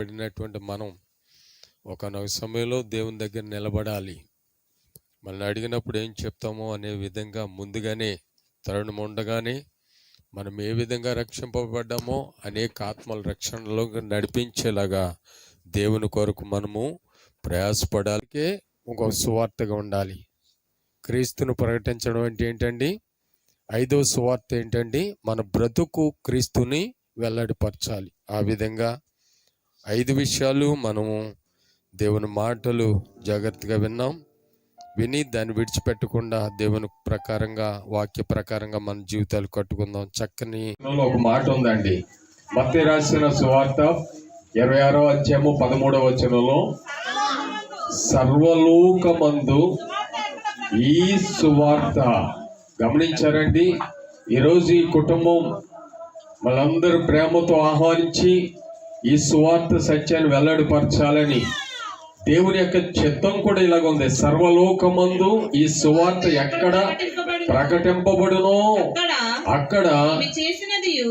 పడినటువంటి మనం ఒకనొక సమయంలో దేవుని దగ్గర నిలబడాలి. మనల్ని అడిగినప్పుడు ఏం చెప్తామో అనే విధంగా ముందుగానే తరుణం ఉండగానే మనం ఏ విధంగా రక్షింపబడ్డామో అనేక ఆత్మల రక్షణలో నడిపించేలాగా దేవుని కొరకు మనము ప్రయాసపడాలికే ఒక సువార్తగా ఉండాలి. క్రీస్తును ప్రకటించడం అంటే ఏంటండి? ఐదో సువార్త ఏంటండి? మన బ్రతుకు క్రీస్తుని వెల్లడిపరచాలి. ఆ విధంగా ఐదు విషయాలు మనము దేవుని మాటలు జాగ్రత్తగా విన్నాం. విని దాన్ని విడిచిపెట్టకుండా దేవుని ప్రకారంగా వాక్య ప్రకారంగా మన జీవితాలు కట్టుకుందాం. చక్కని ఒక మాట ఉందండి. మత్తి రాసిన సువార్త ఇరవై ఆరో అధ్యాయము పదమూడవ వచనంలో సర్వలోకమందు ఈ సువార్త గమనించారండి. ఈరోజు ఈ కుటుంబం మనందరూ ప్రేమతో ఆహ్వానించి ఈ సువార్త సత్యాన్ని వెల్లడిపరచాలని దేవుని యొక్క చిత్తం కూడా ఇలాగ ఉంది. సర్వలోకమందు ఈ సువార్త ఎక్కడ ప్రకటింపబడునో అక్కడ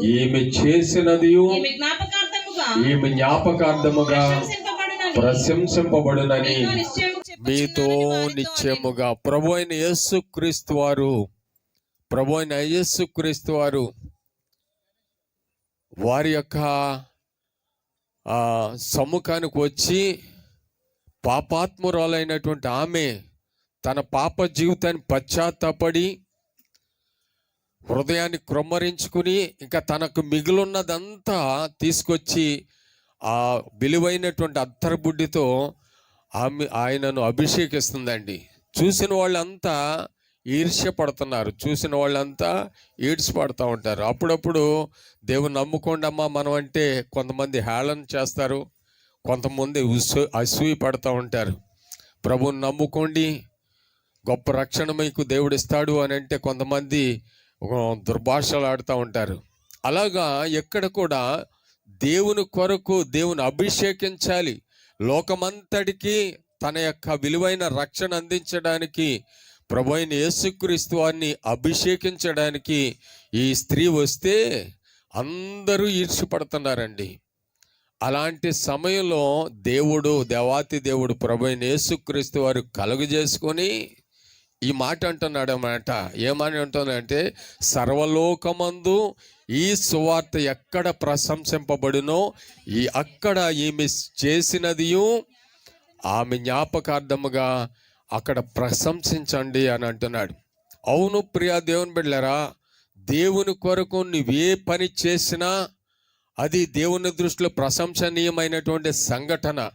ఈమె చేసినది ఈమె జ్ఞాపకార్థముగా. ప్రశంసింపబడునని. మీతో నిశ్చయముగా ప్రభు అయిన యేసు క్రీస్తు వారు. ప్రభు అయిన యేసు క్రీస్తు వారు. వారి యొక్క ఆ, సమ్ముఖానికి వచ్చి పాపాత్మురాలైనటువంటి ఆమె తన పాప జీవితాన్ని పశ్చాత్తాపడి హృదయాన్ని క్రొమ్మరించుకుని ఇంకా తనకు మిగిలిన్నదంతా తీసుకొచ్చి ఆ విలువైనటువంటి అత్తరబుడ్డితో ఆమె ఆయనను అభిషేకిస్తుందండి. చూసిన వాళ్ళంతా ఈర్ష్య పడుతున్నారు చూసిన వాళ్ళంతా ఈడ్చి పడుతూ ఉంటారు. అప్పుడప్పుడు దేవుని నమ్ముకోండి అమ్మా మనం అంటే కొంతమంది హేళన చేస్తారు. కొంతమంది అసూయ పడుతూ ఉంటారు. ప్రభువుని నమ్ముకోండి. గొప్ప రక్షణ మీకు దేవుడు ఇస్తాడు అని అంటే కొంతమంది దుర్భాషలు ఆడుతూ ఉంటారు. అలాగా ఎక్కడ కూడా దేవుని కొరకు దేవుని అభిషేకించాలి. లోకమంతటికి తన యొక్క విలువైన రక్షణ అందించడానికి ప్రభు అయిన యేసుక్రీస్తు వారిని అభిషేకించడానికి ఈ స్త్రీ వస్తే అందరూ ఈర్షపడుతున్నారండి అలాంటి సమయంలో దేవుడు దేవాతి దేవుడు ప్రభు అయిన యేసుక్రీస్తు వారు కలుగజేసుకొని ఈ మాట అంటున్నాడు అన్నమాట ఏమని అంటుందంటే సర్వలోకమందు ఈ సువార్త ఎక్కడ ప్రశంసింపబడునో ఈ అక్కడ ఈమె చేసినదియు ఆమె జ్ఞాపకార్థముగా అక్కడ ప్రశంసించండి అని అంటున్నాడు. అవును ప్రియా దేవుని బిడ్డలరా దేవుని కొరకు నువ్వే పని చేసినా అది దేవుని దృష్టిలో ప్రశంసనీయమైనటువంటి సంఘటన.